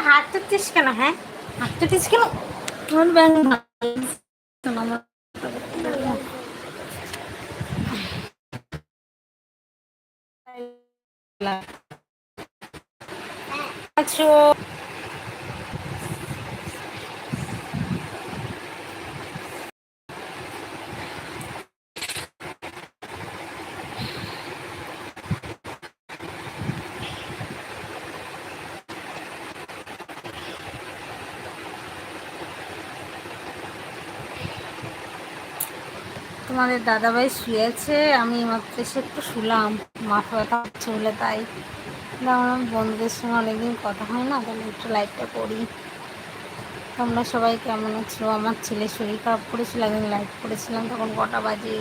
হাত তুলছিস কেন হ্যাঁ? হাত তুলছিস কেন আমার ব্যাংক আমার আছো তোমাদের দাদাভাই শুয়েছে, আমি মাত্র এসে একটু শুলাম। মাথা ব্যথা হচ্ছে বলে তাই। আমার বন্ধুদের সঙ্গে অনেকদিন কথা হয় না, তাহলে একটু লাইভটা করি। তোমরা সবাই কেমন আছো? আমার ছেলে শরীর খারাপ করেছিল, একদিন লাইভ করেছিলাম, তখন কটা বাজে?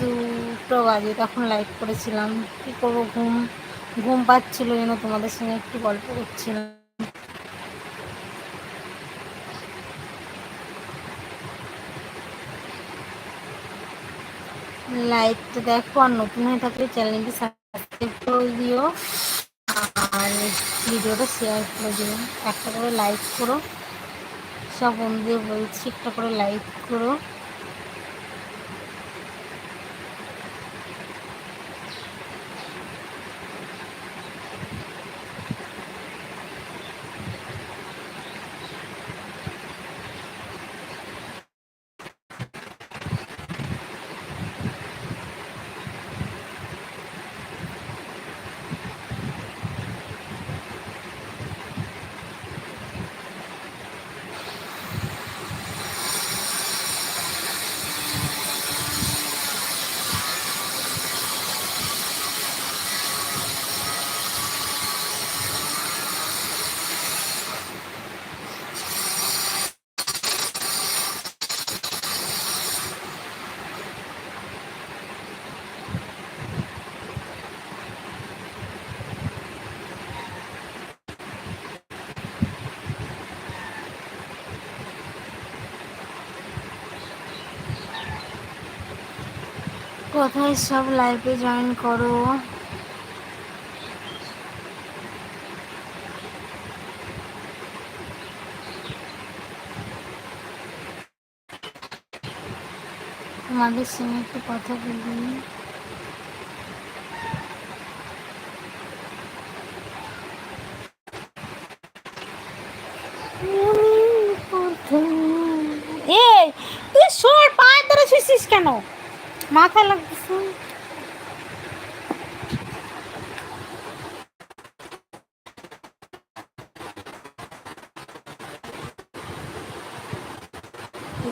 দুটো বাজে, তখন লাইভ করেছিলাম। কী করব, ঘুম ঘুম পাচ্ছিল যেন তোমাদের সঙ্গে একটু গল্প করছিলাম। লাইভটা দেখো আর নতুন হয়ে থাকলে চ্যানেলটি সাবস্ক্রাইব করে দিও। আর ভিডিওটা শেয়ার করে দিও। একটা করে লাইক করো। সব বন্ধুদের বলছি, একটা করে লাইক করো। কোথায় সব লাইফে জয়েন করো? তোমাদের সঙ্গে একটু কথা বলি এই তুই সর পায়ের ধরে শুয়েছিস কেন মাথা লাগতেছে।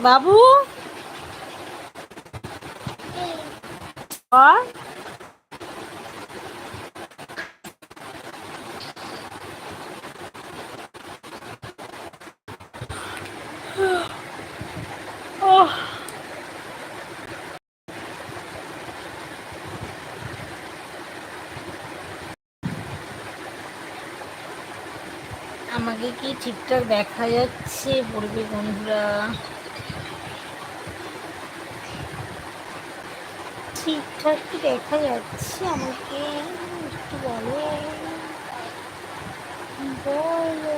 বাবু? আর Oh. আমাকে কি ঠিকঠাক দেখা যাচ্ছে পড়বে বন্ধুরা? ঠিকঠাক কি দেখা যাচ্ছে আমাকে? একটু বলো। বলো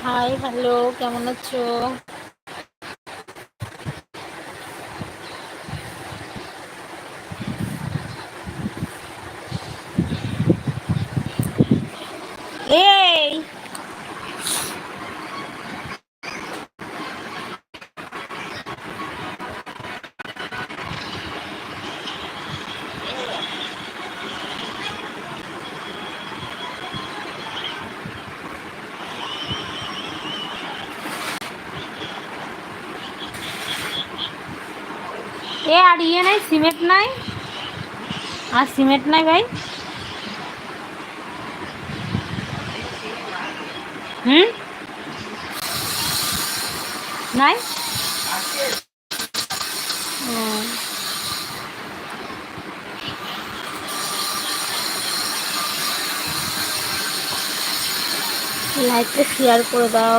হাই হ্যালো কেমন আছো? এ আর ইয়ে নাই সিমেন্ট নাই। আর সিমেন্ট নাই ভাই। হুম? নাই। লাইকটা শেয়ার করে দাও।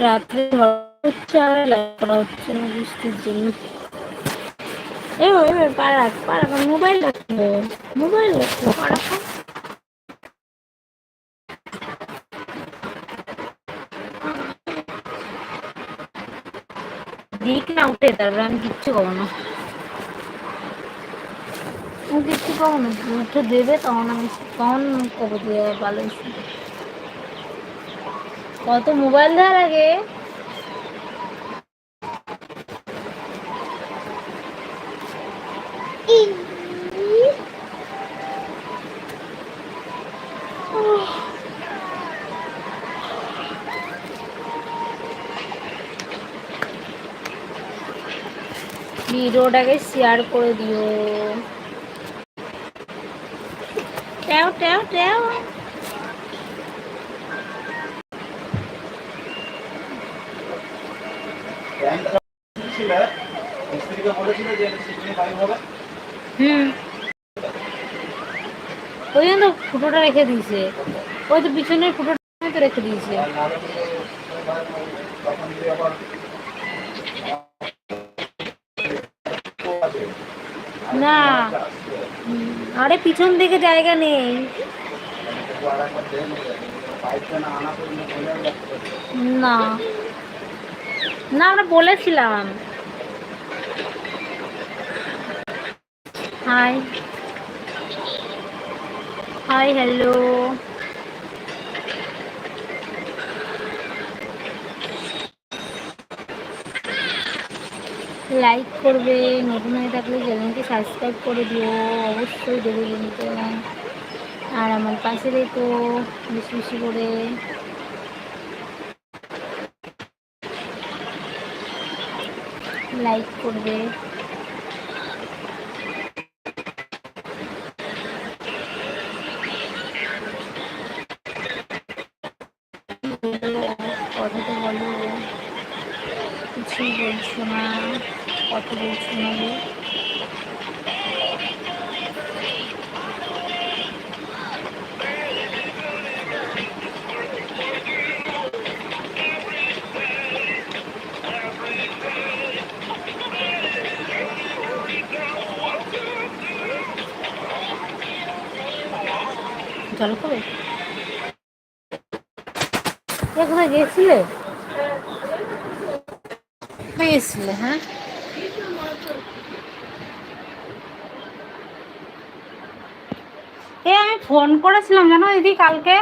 রাত্রে হচ্ছে না, বৃষ্টির জন্য। এবার এবার মোবাইল মোবাইল দিক না উঠে, তারপরে আমি কিচ্ছু করব না। কিচ্ছু করব না দেবে, তখন আমি, তখন কবে দিয়ে ভালো। কত মোবাইল দেওয়ার আগে? ভিডিওটাকে শেয়ার করে দিও। ট্যাও ট্যাও ট্যাও রেখে দিয়েছে। ওই তো পিছনের ফুটোটা তো রেখে দিয়েছে। না। আরে পিছন দিকে জায়গা নেই। না। না, আমরা বলেছিলাম। হাই হাই হ্যালো লাইক করবে, নতুন হয়ে থাকলে চ্যানেলকে সাবস্ক্রাইব করে দিও, অবশ্যই দেবে কিন্তু আর আমার পাশে রেখো বেশি বেশি করে। লাইক করবে। কথা বলছো জল খাবে কোথায় গেছিলে কোথায় গেছিলে হ্যাঁ এ আমি ফোন করেছিলাম জানো দিদি কালকে?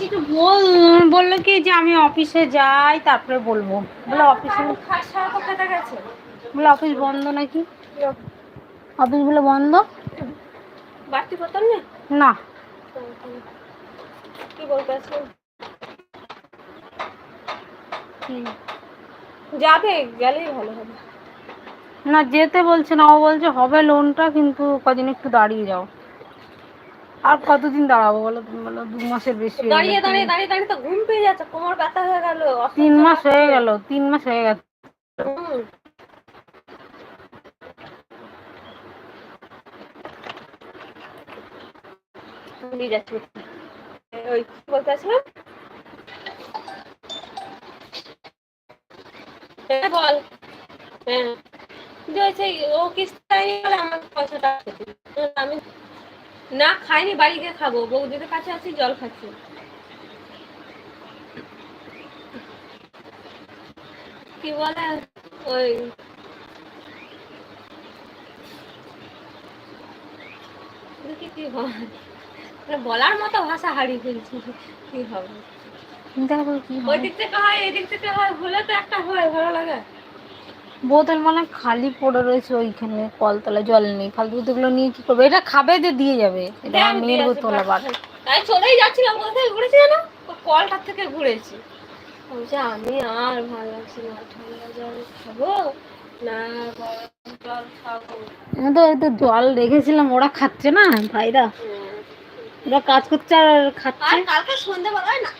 কিছু বল বলল কি যে আমি অফিসে যাই তারপরে বলব। বলে অফিসে বলে অফিস বন্ধ নাকি? অফিস বলে বন্ধ? বাড়তি বোতল নেই? না। কি বলতে। যাবে গেলেই ভালো হবে। না যেতে বলছে না ও বলছে হবে লোনটা কিন্তু কদিন একটু দাঁড়িয়ে যাও। আর কতদিন দাঁড়াবো বলো তুমি? বলো দু মাসের বেশি দাঁড়িয়ে দাঁড়িয়ে দাঁড়িয়ে দাঁড়িয়ে তো ঘুম পেয়ে যাচ্ছে কোমর ব্যথা হয়ে গেল তিন মাস হয়ে গেল তিন মাস হয়ে গেছে। নিয়ে যাচ্ছি। ওই কি বলতে আসলাম হ্যাঁ বল। হ্যাঁ। যে হচ্ছে ও বলে আমার পয়সাটা। আমি না খাইনি বাড়ি গিয়ে খাব। বৌদিদের কাছে আছি জল খাচ্ছি। কি বলে? ওই কি মানে বলার মতো ভাষা হারিয়ে ফেলছি কি হবে? ওই দিক থেকে হয় এই দিক থেকে হয় হলে তো একটা হয় ভালো লাগে। বোতল মানে খালি পড়ে রয়েছে ওইখানে কলতলা জল নেই। ফালতু বোতলগুলো নিয়ে কি করবে? এটা খাবে যে দিয়ে যাবে। এটা মেয়ের বোতল আবার। তাই চলেই যাচ্ছিলাম কোথা থেকে ঘুরেছি জানো? কলটার থেকে ঘুরেছি। বলছে আমি আর ভালো লাগছে না ঠান্ডা জল খাব না গরম জল খাব। তো জল রেখেছিলাম ওরা খাচ্ছে না ভাইরা। ওরা কাজ করছে আর খাচ্ছে। কালকে সন্ধ্যাবেলায় না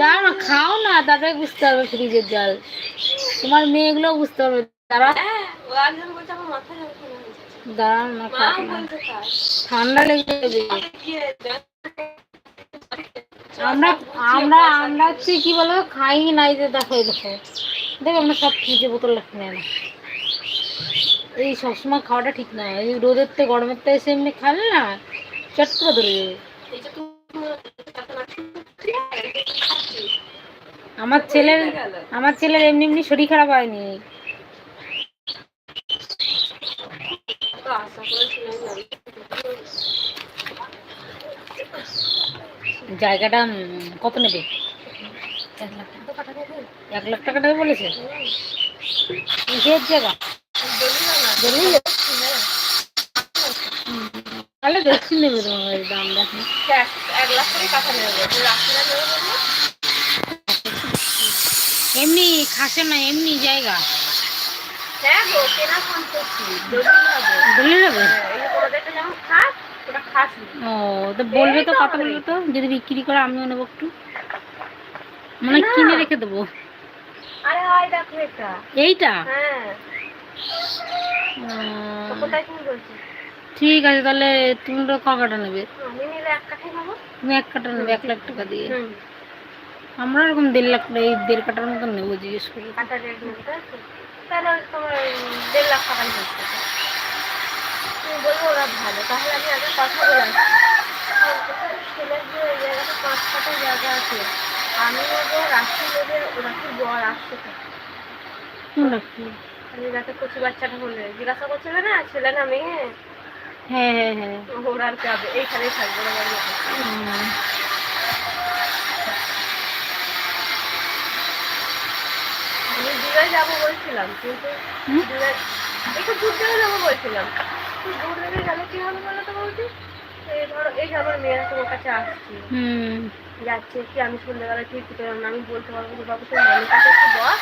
দাঁড়া খাও না তারপরে বুঝতে পারবে ফ্রিজের জল। তোমার মেয়েগুলো বুঝতে পারবে। তারা হ্যাঁ না ঠান্ডা লেগে যাবে আমরা আমরা আমরা হচ্ছে কি বলো খাই নাই যে দেখো দেখো। দেখো আমরা সব ফ্রিজে বোতল রাখি না। এই সবসময় খাওয়াটা ঠিক না। এই রোদের থেকে গরমের থেকে এসে এমনি খালে না? চট। আমার ছেলের আমার ছেলের এমনি এমনি শরীর খারাপ হয়নি। জায়গাটা কত নেবে? এক লাখ টাকা নেবে বলেছে। জায়গা বলল না, বললি হ্যাঁ। তাহলে বেশি নেবে তোমার দাম দেখো এক লাখ করে নেবে এমনি খাসে না এমনি জায়গা। হ্যাঁ গো কেনা সম্পত্তি দলিল হবে বলে যাবে হ্যাঁ, যেমন খাস। ও তো বলবে তো কথা বলবে তো? যদি বিক্রি করে আমিও নেব একটু। মানে কিনে। রেখে দেবো। আরে হয় দেখো এটা। এইটা? হ্যাঁ। কোথায় তুমি ঠিক আছে তাহলে তুমি তো ক কাটা নেবে? তুমি এক কাটা নেবে এক লাখ টাকা দিয়ে। আমরা এরকম দেড় লাখ এই দেড় কাটার মতন নেব জিজ্ঞেস করি। আমি আগে কথা বলে আসছি ছেলের যে ওই জায়গাটা পাঁচ কাটা জায়গা আছে আমি নেব রাখি নেবে রাখির বর আসছে তো। কোন রাখি? আমি বাচ্চাটা বলে জিজ্ঞাসা করছিল না? ছেলে না মেয়ে? হ্যাঁ হ্যাঁ হ্যাঁ। ওরা আর যাবে এইখানেই থাকবে। আমি দূরে যাব বলছিলাম কিন্তু হুম? একটু দূর থেকে যাব বলছিলাম। দূর থেকে গেলে কি হবে বলো তো বলছি ধরো এই যে আমার মেয়েরা তোমার কাছে আসছি। হুম। যাচ্ছে কি আমি সন্ধ্যেবেলা ঠিক পারব না আমি বলতে পারব যে বাবু তুই মনে কাছে একটু বস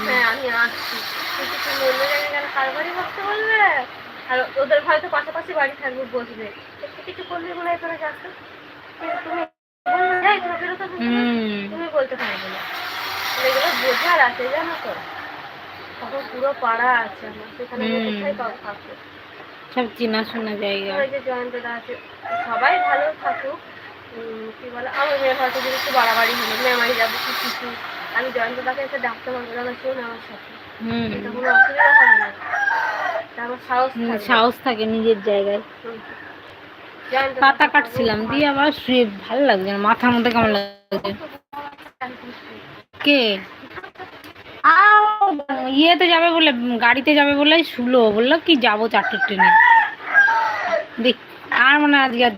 হ্যাঁ আমি আসছি। কিন্তু তুমি অন্য জায়গায় গেলে কার বাড়ি বসতে বলবে? আর ওদের হয়তো পাশাপাশি বাড়ি থাকবে বসবে একটু কিছু করলে মনে হয় তোরা যাচ্ছে কিন্তু তুমি যাই তোরা বেরোতে তুমি বলতে পারবে না। এগুলো বোঝার আছে জানো তো। তখন পুরো পাড়া আছে আমার। সেখানে। কোথায় পাবো সব চেনাশোনা জায়গা। ওই যে জয়ন্তদা আছে সবাই ভালো থাকুক। কি বলে আমার মেয়ে হয়তো যদি একটু বাড়াবাড়ি হলো মেমারি যাব কি কিছু। আমি জয়ন্তদাকে এসে ডাকতে পারব না শোন আমার সাথে। কোনো অসুবিধা হবে না। সাহস থাকে নিজের জায়গায়। পাতা কাটছিলাম দিয়ে আবার শুয়ে ভালো লাগছে না মাথার মধ্যে কেমন লাগছে? কে? ইয়েতে যাবে বলে গাড়িতে যাবে বলে শুলো বলল কি যাব চারটে ট্রেনে। দেখ আর মনে আজকে আর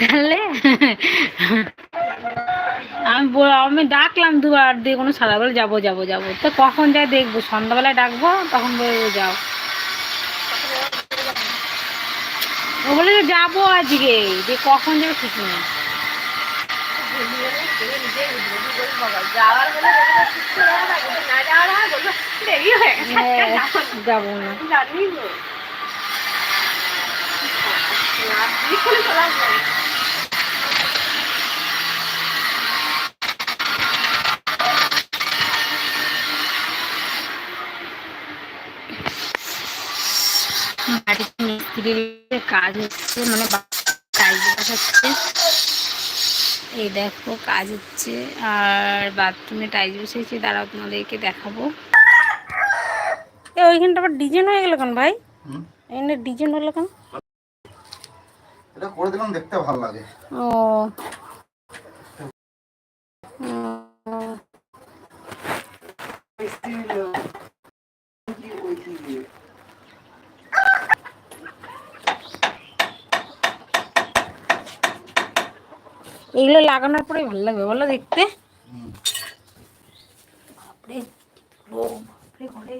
তাহলে আমি আমি ডাকলাম দুবার, দিয়ে কোনো সাদা বলে যাব যাব যাব। তো কখন যাই দেখব? সন্ধ্যাবেলায় ডাকবো, তখন বলব যাও। ও বলে যে যাব আজকে। যে কখন যাবে ঠিক নেই। যাওয়ার হলে বলবে কিচ্ছু হবে না, কিন্তু না যাওয়ার হয় বলবে দেরি হয়ে গেছে আজকে হ্যাঁ, যাব না। যাব না জানি মিস্ত্রির কাজ হচ্ছে মানে টাইল বসাচ্ছে এই দেখো কাজ হচ্ছে। আর বাথরুমে টাইল বসেছে দাঁড়াও তোমাদেরকে দেখাবো। ওইখানটা আবার ডিজাইন হয়ে গেল কেন ভাই? এখানে ডিজাইন হলো কেন? এটা করে দিলাম দেখতে ভালো লাগে। ও। এগুলো লাগানোর পরে ভালো লাগবে বলো দেখতে। বাপরে বাপরে ঘরে।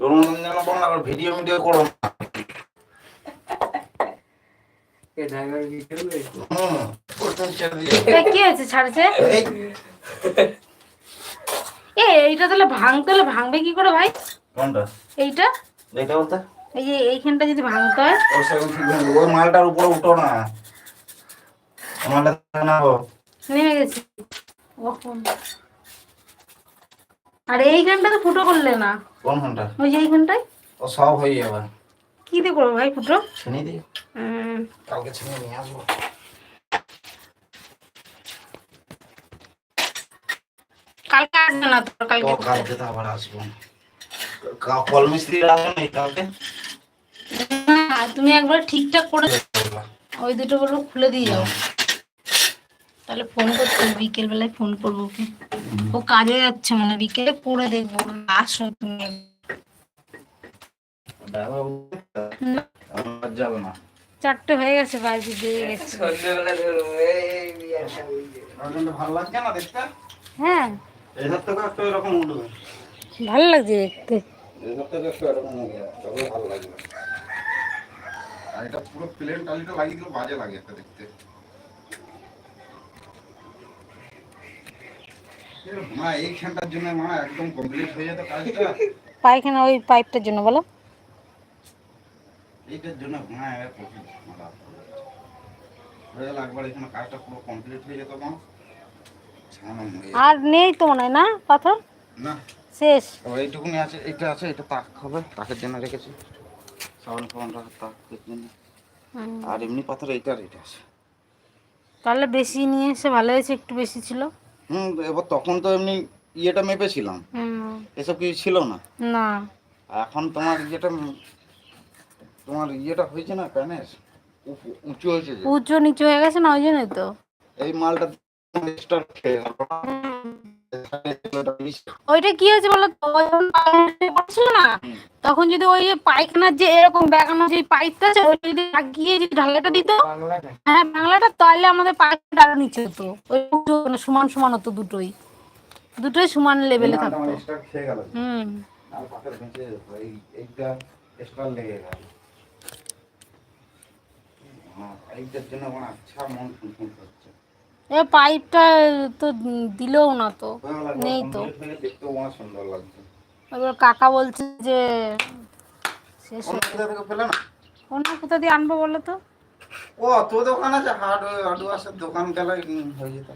তোর মতন যেন বাংলা আবার ভিডিও মিডিও করো না। হুম, করতে ছেড়ে দিয়ে। এ, কি হয়েছে ছাড়ছে? এ এইটা তাহলে ভাঙতে হলে ভাঙবে কি করে ভাই? কোনটা? এইটা? এইটা বলতে? এই যে এইখানটা যদি ভাঙতে? হয় ও সেরকম ঠিক নেই। ওই মালটার উপরে উঠো না। ওই মালটা নাও। নেমে। গেছি। আর এইখানটা তো ফুটো করলে না। কোনখানটা? ওই যে এইখানটায়? ও সব হয়ে যাবে। কি দিয়ে করব ভাই ফুটো? ছিনিয়ে দিই কালকে ছিনিয়ে নিয়ে আসব। কালকে আসবে না তোর তো কালকে কালকে তো আবার আসব। কল মিস্ত্রি কালকে তুমি একবার ঠিকঠাক করে ওই দুটো বলব খুলে দিয়ে যাও। তাহলে ফোন করতে বিকেল বেলায় ফোন করব ওকে। ও কাজে যাচ্ছে মানে বিকেলে করে দেখব আসো তুমি চারটে হয়ে গেছে বাড়ি দিয়ে গেছে। ভালো লাগছে না দেখতে? হ্যাঁ। ভালো লাগছে দেখতে। ভালো লাগবে। আর এটা পুরো প্লেন টালিটা লাগিয়ে দিলে বাজে লাগে একটা দেখতে। মা এইখানটার জন্য মা একদম কমপ্লিট হয়ে যেত কাজটা। পায়খানা ওই পাইপটার জন্য বলো। এইটার জন্য মা হয়ে এখানে কাজটা পুরো কমপ্লিট হয়ে যেত মা। আর নেই তো মনে হয় না পাথর? না। শেষ। এইটুকুনি আছে এইটা আছে এটা তাক হবে তাকের জন্য রেখেছি। সাবান ফাবান রাখার তাকের জন্য। আর এমনি পাথর এইটা আর এটা আছে। তাহলে বেশি নিয়ে এসে ভালো হয়েছে একটু বেশি ছিল? হুম এবার তখন তো এমনি ইয়েটা মেপেছিলাম। হুম, এসব কিছু ছিল না। না। এখন তোমার ইয়েটা তোমার ইয়েটা হয়েছে না প্যানের উঁচু- হয়েছে উঁচু নিচু হয়ে গেছে না ওই জন্যই তো। এই মালটা extra খেয়ে। এটা। ওইটা কি হয়েছে বলো পায়খানা করছিল না তখন যদি ওই যে পায়খানার যে এরকম বেগানো যে পাইপটা আছে ওই যদি লাগিয়ে যদি ঢালাটা দিত হ্যাঁ বাংলাটা তাহলে আমাদের পায়খানাটা আরও নিচে হতো ওই মানে সমান সমান হতো দুটোই দুটোই সমান লেভেলে থাকতো। হুম আর পাথর ভেঙে এই এইটা extra লেগে গেল। হ্যাঁ, এইটার জন্য আমার আচ্ছা মন। এ পাইপটা তো দিলেও না তো নেই তো। এবার কাকা বলছে যে শেষ অন্য কোথা দিয়ে আনব বলো তো? ও তোর দোকান আছে হার্ডওয়্যার দোকান গেলে হয়ে যেত।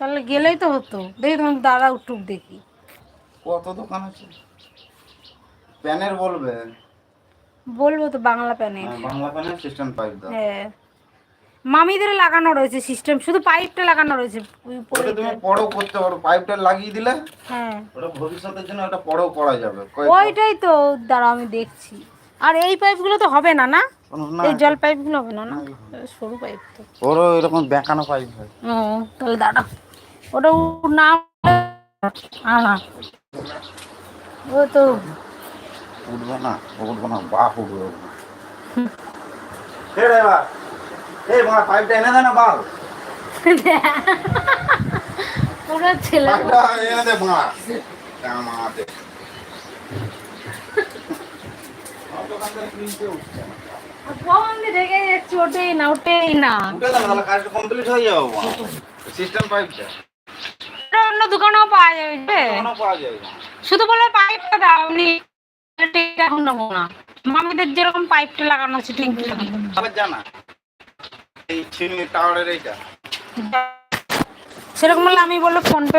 তাহলে গেলেই তো হতো। দেখি তোমার দাদা উঠুক দেখি। কত দোকান আছে? প্যানের বলবে? বলব তো বাংলা প্যানে হ্যাঁ, বাংলা প্যানের সিস্টেম পাইপ দাও। হ্যাঁ। মামিদের লাগানো রয়েছে সিস্টেম শুধু পাইপটা লাগানো রয়েছে। ওটা তুমি পরেও করতে পারো পাইপটা লাগিয়ে দিলে হ্যাঁ। ওটা ভবিষ্যতের জন্য ওটা পরেও করা যাবে। ওইটাই তো দাঁড়া আমি দেখছি। আর এই পাইপগুলো তো হবে না না? এই জল পাইপগুলো হবে না না? সরু পাইপ তো। ওরও এরকম বেঁকানো পাইপ হয়। ও তাহলে দাঁড়া ওটা না আনা ও তো উঠবে না উঠবে না বাপ উঠবে। বা এই মা পাইপটা এনে বাল। পুরো ছেলে। পাইপটা এনে দে মা অন্য দোকানেও পাওয়া যাবে শুধু বলে পাইপটা দাও আমি এখন নেব না। মামিদের যেরকম পাইপটা লাগানো আছে ঠিক। জানা এই টাওয়ারের এইটা। সেরকম হলে আমি বলল ফোন পে